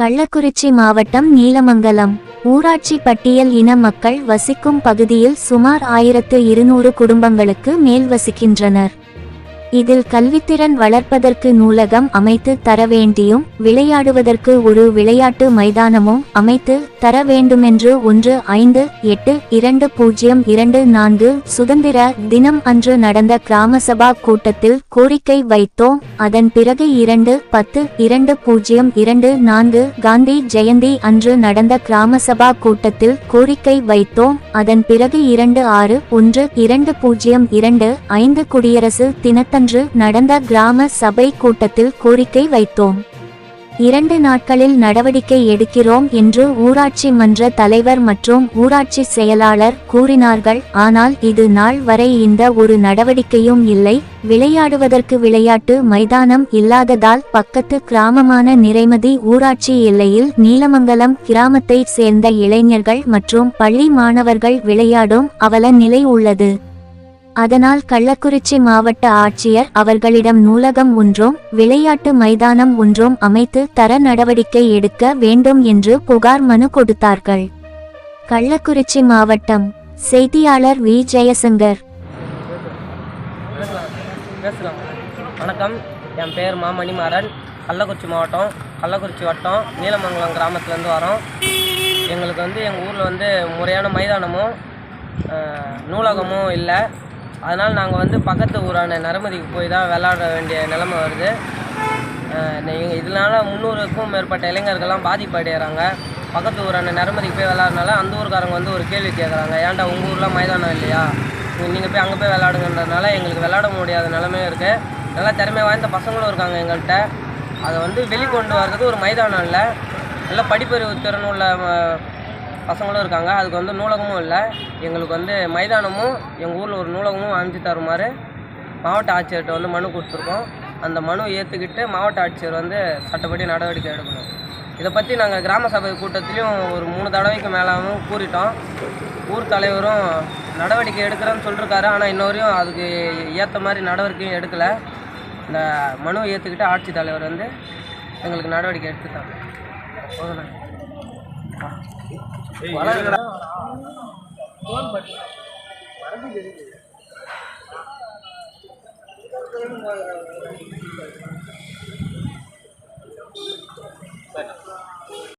கள்ளக்குறிச்சி மாவட்டம் நீலமங்கலம் ஊராட்சி பட்டியல் இன மக்கள் வசிக்கும் பகுதியில் சுமார் ஆயிரத்து இருநூறு குடும்பங்களுக்கு மேல் வசிக்கின்றனர். இதில் கல்வித்திறன் வளர்ப்பதற்கு நூலகம் அமைத்து தர வேண்டியும் விளையாடுவதற்கு ஒரு விளையாட்டு மைதானமும் அமைத்து தர வேண்டுமென்று ஒன்று ஐந்து எட்டு இரண்டு பூஜ்ஜியம் இரண்டு நான்கு சுதந்திர தினம் அன்று நடந்த கிராம சபா கூட்டத்தில் கோரிக்கை வைத்தோம். அதன் பிறகு இரண்டு பத்து இரண்டு பூஜ்ஜியம் இரண்டு நான்கு காந்தி ஜெயந்தி அன்று நடந்த கிராம சபா கூட்டத்தில் கோரிக்கை வைத்தோம். அதன் பிறகு இரண்டு ஆறு ஒன்று இரண்டு பூஜ்ஜியம் இரண்டு ஐந்து குடியரசு தினத்த நாளன்று நடந்த கிராம சபை கூட்டத்தில் கோரிக்கை வைத்தோம். இரண்டு நாட்களில் நடவடிக்கை எடுக்கிறோம் என்று ஊராட்சி மன்ற தலைவர் மற்றும் ஊராட்சி செயலாளர் கூறினார்கள். ஆனால் இது நாள் வரை இந்த ஒரு நடவடிக்கையும் இல்லை. விளையாடுவதற்கு விளையாட்டு மைதானம் இல்லாததால் பக்கத்து கிராமமான நிறைமதி ஊராட்சி எல்லையில் நீலமங்கலம் கிராமத்தைச் சேர்ந்த இளைஞர்கள் மற்றும் பள்ளி மாணவர்கள் விளையாடும் அவல நிலை உள்ளது. அதனால் கள்ளக்குறிச்சி மாவட்ட ஆட்சியர் அவர்களிடம் நூலகம் ஒன்றும் விளையாட்டு மைதானம் ஒன்றும் அமைத்து தர நடவடிக்கை எடுக்க வேண்டும் என்று புகார் மனு கொடுத்தார்கள். கள்ளக்குறிச்சி மாவட்டம் செய்தியாளர் வி. ஜெயசங்கர். வணக்கம். என் பேர் மாமணி மாறன். கள்ளக்குறிச்சி மாவட்டம் கள்ளக்குறிச்சி வட்டம் நீலமங்கலம் கிராமத்துலேருந்து வரோம். எங்களுக்கு வந்து எங்கள் ஊரில் வந்து முறையான மைதானமும் நூலகமும் இல்லை. அதனால் நாங்கள் வந்து பக்கத்து ஊரான நரமதிக்கு போய் தான் விளாட வேண்டிய நிலமை வருது. இதனால் இதனால முந்நூறுக்கும் மேற்பட்ட இளைஞர்கள்லாம் பாதிப்படைகிறாங்க பக்கத்து ஊரான நரமதிக்கு போய் விளாட்றனால அந்த ஊருக்காரங்க வந்து ஒரு கேள்வி கேட்குறாங்க ஏன்டா உங்கள் ஊரில் மைதானம் இல்லையா? நீங்கள் போய் அங்கே போய் விளாடுங்கன்றதுனால எங்களுக்கு விளாட முடியாத நிலமையும் இருக்குது நல்லா திறமை வாய்ந்த பசங்களும் இருக்காங்க எங்கள்கிட்ட அதை வந்து வெளிக்கொண்டு வர்றதுக்கு ஒரு மைதானம் இல்லை. நல்ல படிப்பறிவு திறன் உள்ள ம- பசங்களும் இருக்காங்க. அதுக்கு வந்து நூலகமும் இல்லை. எங்களுக்கு வந்து மைதானமும் எங்கள் ஊரில் ஒரு நூலகமும் அமைச்சு தருமாறு மாவட்ட ஆட்சியர்கிட்ட வந்து மனு கொடுத்துருக்கோம். அந்த மனு ஏற்றுக்கிட்டு மாவட்ட ஆட்சியர் வந்து சட்டப்படி நடவடிக்கை எடுக்கணும். இதை பற்றி நாங்கள் கிராம சபை கூட்டத்திலையும் ஒரு மூணு தடவைக்கு மேலாகவும் கூறிட்டோம். ஊர் தலைவரும் நடவடிக்கை எடுக்கிறேன்னு சொல்லிருக்காரு. ஆனால் இன்ன வரையும் அதுக்கு ஏற்ற மாதிரி நடவடிக்கையும் எடுக்கலை. இந்த மனு ஏற்றுக்கிட்டு ஆட்சித்தலைவர் வந்து எங்களுக்கு நடவடிக்கை எடுத்துட்டாங்க போதுண்ணா